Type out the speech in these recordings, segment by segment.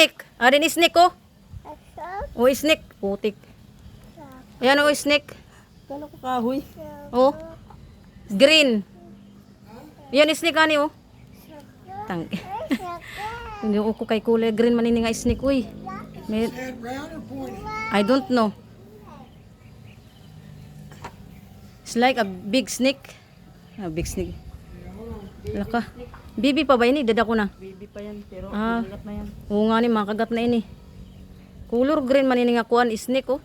Snake. Arin snake oh. Oh, snake. Putik. Ayan oh, snake. Kala ko kahoy. Oh. Green. Yan snake ani oh. Tang. Hindi ko kay kulay green manini nga snake uy. May... I don't know. It's like a big snake. A big snake. Laka. Bibi pa ba ini? Dada ko na. Baby pa yan, pero Ah. ulat na yan. Oo nga ni, makagat na ini. Color green man ini nga kuan snake oh.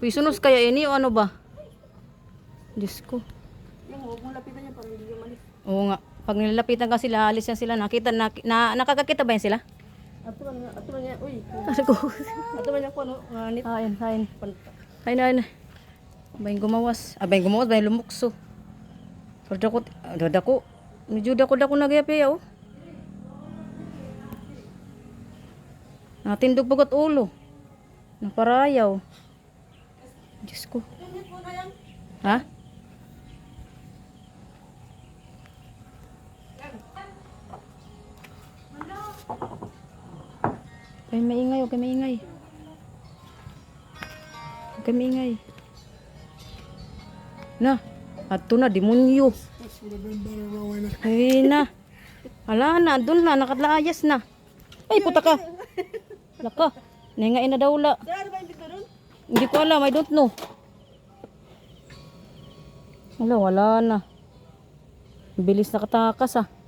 Pisunos kaya ini o ano ba? Diyos ko. Yung huwag mong lapitan yan para hindi yung malis. Oo nga. Pag nilalapitan ka sila, alis yan sila. Nakita, na, na, nakakakita ba yan sila? Ato man nga, ato man nga, uy. Kasi ko. Ato man nga ko, ano, nganit. Ayun, ayun. Panta. Ayun, ayun. Abayang gumawas. Abayang gumawas, abayang lumukso. Dako, dako. Medyo dako dako na gaya pa oh. Natindog bagot ulo. Naparayaw. Diyos ko. Ha? Kay maingay, huwag kay maingay. Huwag maingay. Na, ato na, demonyo. Ay na. Hala na, doon na, nakatlaayas na. Ay, puta ka. Laka, nengain na daw la. Hindi ko alam, I don't know. Wala, wala na. Bilis nakatakas ah.